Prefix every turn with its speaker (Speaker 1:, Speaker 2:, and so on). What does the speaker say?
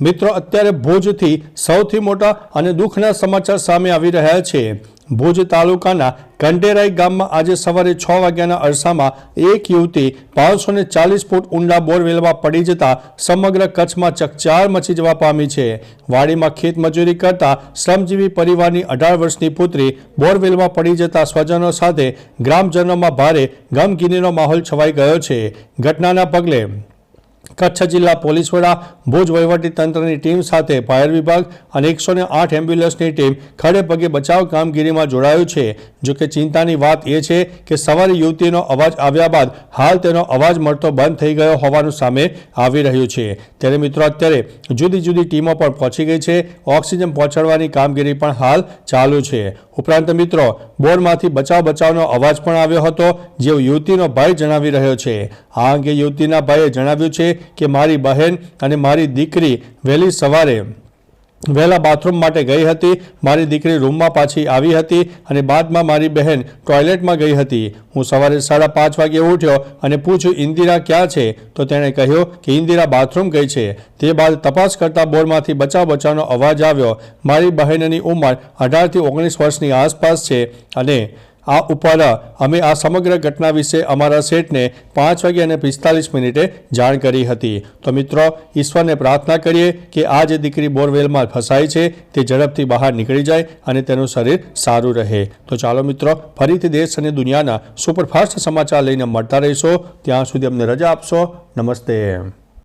Speaker 1: મિત્રો, અત્યારે ભુજથી સૌથી મોટા અને દુઃખના સમાચાર સામે આવી રહ્યા છે. ભુજ તાલુકાના કંડેરાઈ ગામમાં આજે સવારે છ વાગ્યાના અરસામાં એક યુવતી પાંચસો ચાલીસ ફૂટ ઊંડા બોરવેલમાં પડી જતા સમગ્ર કચ્છમાં ચકચાર મચી જવા પામી છે. વાડીમાં ખેત મજૂરી કરતા શ્રમજીવી પરિવારની અઢાર વર્ષની પુત્રી બોરવેલમાં પડી જતા સ્વજનો સાથે ગ્રામજનોમાં ભારે ગમગીનીનો માહોલ છવાઈ ગયો છે. ઘટનાના પગલે કચ્છ જિલ્લા પોલીસ વડા ભુજ તંત્રની ટીમ સાથે ફાયર વિભાગ અને એકસો આઠ એમ્બ્યુલન્સની ટીમ ખડે પગે બચાવ કામગીરીમાં જોડાયું છે. જો કે ચિંતાની વાત એ છે કે સવારે યુવતીનો અવાજ આવ્યા બાદ હાલ તેનો અવાજ મળતો બંધ થઈ ગયો હોવાનું સામે આવી રહ્યું છે. ત્યારે મિત્રો અત્યારે જુદી જુદી ટીમો પણ પહોંચી ગઈ છે. ઓક્સિજન પહોંચાડવાની કામગીરી પણ હાલ ચાલુ છે. ઉપરાંત મિત્રો, બોરમાંથી બચાવ બચાવનો અવાજ પણ આવ્યો હતો જે યુવતીનો ભાઈ જણાવી રહ્યો છે. આ અંગે યુવતીના ભાઈએ જણાવ્યું છે કે મારી બહેન અને મારી દીકરી વહેલી સવારે વહેલા બાથરૂમ માટે ગઈ હતી. મારી દીકરી રૂમમાં પાછી આવી હતી અને બાદમાં મારી બહેન ટોયલેટમાં ગઈ હતી. હું સવારે સાડા પાંચ વાગે ઉઠ્યો અને પૂછ્યું, ઇન્દિરા ક્યાં છે? તો તેણે કહ્યું કે, ઇન્દિરા બાથરૂમ ગઈ છે. તે બાદ તપાસ કરતા બોરમાંથી બચાવ બચાવનો અવાજ આવ્યો. મારી બહેનની ઉંમર અઢારથી ઓગણીસ વર્ષની આસપાસ છે અને આ ઉપર અમે આ સમગ્ર ઘટના વિશે અમારા સેટને પાંચ વાગે અને પિસ્તાલીસ મિનિટે જાણ કરી હતી. તો મિત્રો, ઈશ્વરને પ્રાર્થના કરીએ કે આ જે દીકરી બોરવેલમાં ફસાઈ છે, તે ઝડપથી બહાર નીકળી જાય અને તેનું શરીર સારું રહે. તો ચાલો મિત્રો, ફરીથી દેશ અને દુનિયાના સુપરફાસ્ટ સમાચાર લઈને મળતા રહીશો. ત્યાં સુધી અમને રજા આપશો. નમસ્તે.